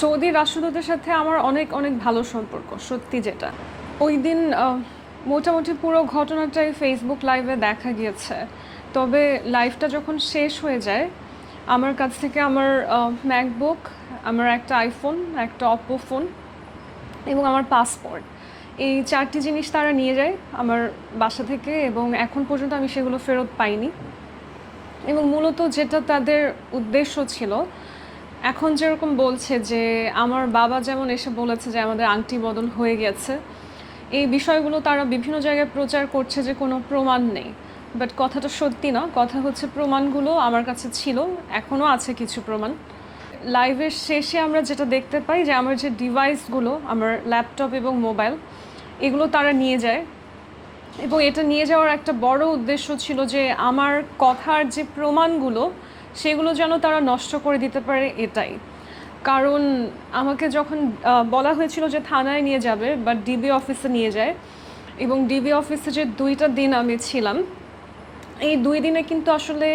Saudi রাষ্ট্রদূতের সাথে আমার অনেক অনেক ভালো সম্পর্ক, সত্যি যেটা। ওই দিন মোটামুটি পুরো ঘটনাটাই ফেসবুক লাইভে দেখা গিয়েছে। তবে লাইভটা যখন শেষ হয়ে যায়, আমার কাছ থেকে আমার ম্যাকবুক আমার একটা আইফোন একটা অপো ফোন এবং আমার পাসপোর্ট এই চারটি জিনিস তারা নিয়ে যায় আমার বাসা থেকে এবং এখন পর্যন্ত আমি সেগুলো ফেরত পাইনি। এবং মূলত যেটা তাদের উদ্দেশ্য ছিল এখন যেরকম বলছে যে আমার বাবা যেমন এসে বলেছে যে আমাদের আংটি বদল হয়ে গেছে, এই বিষয়গুলো তারা বিভিন্ন জায়গায় প্রচার করছে যে কোনো প্রমাণ নেই। বাট কথাটা সত্যি না, কথা হচ্ছে প্রমাণগুলো আমার কাছে ছিল এখনও আছে কিছু প্রমাণ। লাইভের শেষে আমরা যেটা দেখতে পাই যে আমার যে ডিভাইসগুলো আমার ল্যাপটপ এবং মোবাইল এগুলো তারা নিয়ে যায়। এবং এটা নিয়ে যাওয়ার একটা বড় উদ্দেশ্য ছিল যে আমার কথার যে প্রমাণগুলো সেগুলো যেন তারা নষ্ট করে দিতে পারে এটাই। কারণ আমাকে যখন বলা হয়েছিল যে থানায় নিয়ে যাবে বা ডিবি অফিসে নিয়ে যায়, এবং ডিবি অফিসে যে দুইটা দিন আমি ছিলাম, এই দুই দিনে কিন্তু আসলে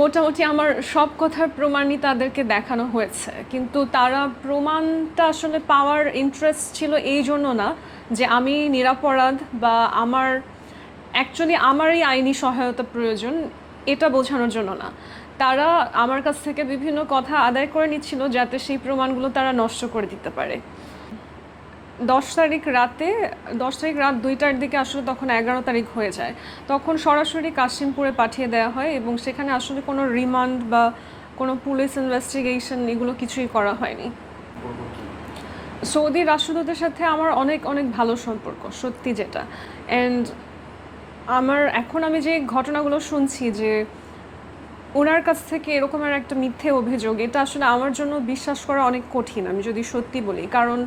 মোটামুটি আমার সব কথার প্রমাণই তাদেরকে দেখানো হয়েছে। কিন্তু তারা প্রমাণটা আসলে পাওয়ার ইন্টারেস্ট ছিল এই জন্য না, যে আমি নিরাপরাধ বা আমার অ্যাকচুয়ালি আমারই আইনি সহায়তা প্রয়োজন এটা বোঝানোর জন্য না। তারা আমার কাছ থেকে বিভিন্ন কথা আদায় করে নিচ্ছিল যাতে সেই প্রমাণগুলো তারা নষ্ট করে দিতে পারে। দশ তারিখ রাতে, দশ তারিখ রাত দুইটার দিকে আসলে তখন এগারো তারিখ হয়ে যায়। তখন সরাসরি কাশিমপুরে পাঠিয়ে দেওয়া হয় এবং সেখানে আসলে কোনো রিমান্ড বা কোনো পুলিশ ইনভেস্টিগেশন এগুলো কিছুই করা হয়নি। সৌদি রাষ্ট্রদূতের সাথে আমার অনেক অনেক ভালো সম্পর্ক, সত্যি যেটা। অ্যান্ড আমার, এখন আমি যে ঘটনাগুলো শুনছি যে ওনার কাছ থেকে এরকমের একটা মিথ্যে অভিযোগ, এটা আসলে আমার জন্য বিশ্বাস করা অনেক কঠিন, আমি যদি সত্যি বলি। কারণ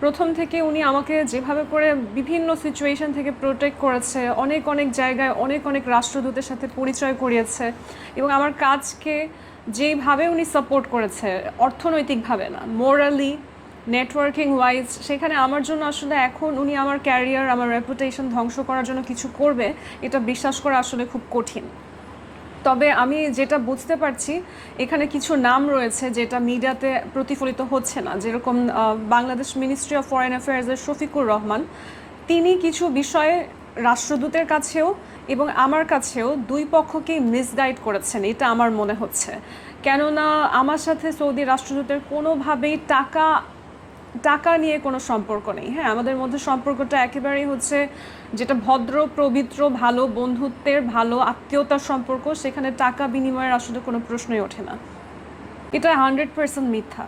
প্রথম থেকে উনি আমাকে যেভাবে করে বিভিন্ন সিচুয়েশন থেকে প্রোটেক্ট করেছে, অনেক অনেক জায়গায় অনেক অনেক রাষ্ট্রদূতের সাথে পরিচয় করিয়েছে এবং আমার কাজকে যেইভাবে উনি সাপোর্ট করেছে, অর্থনৈতিকভাবে না মোরালি নেটওয়ার্কিং ওয়াইজ সেখানে আমার জন্য আসলে এখন উনি আমার ক্যারিয়ার আমার রেপুটেশন ধ্বংস করার জন্য কিছু করবে, এটা বিশ্বাস করা আসলে খুব কঠিন। তবে আমি যেটা বুঝতে পারছি, এখানে কিছু নাম রয়েছে যেটা মিডিয়াতে প্রতিফলিত হচ্ছে না। যেরকম বাংলাদেশ মিনিস্ট্রি অফ ফরেন অ্যাফেয়ার্সের শফিকুর রহমান, তিনি কিছু বিষয়ে রাষ্ট্রদূতের কাছেও এবং আমার কাছেও দুই পক্ষকেই মিসগাইড করেছেন, এটা আমার মনে হচ্ছে। কেননা, আমার সাথে সৌদি রাষ্ট্রদূতের কোনোভাবেই টাকা টাকা নিয়ে কোনো সম্পর্ক নেই। হ্যাঁ আমাদের মধ্যে সম্পর্কটা একেবারেই হচ্ছে যেটা ভদ্র, পবিত্র, ভালো, বন্ধুত্বের, ভালো, আত্মীয়তার সম্পর্ক, সেখানে টাকা বিনিময়ের আসলে কোনো প্রশ্নই ওঠে না। এটা হান্ড্রেড পার্সেন্ট মিথ্যা।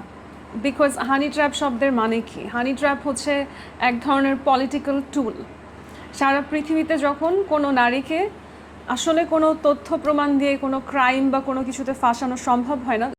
বিকজ হানি ট্র্যাপ শব্দের মানে কি? হানি ট্র্যাপ হচ্ছে এক ধরনের পলিটিক্যাল টুল সারা পৃথিবীতে যখন কোনো নারীকে আসলে কোনো তথ্য প্রমাণ দিয়ে কোনো ক্রাইম বা কোনো কিছুতে ফাঁসানো সম্ভব হয় না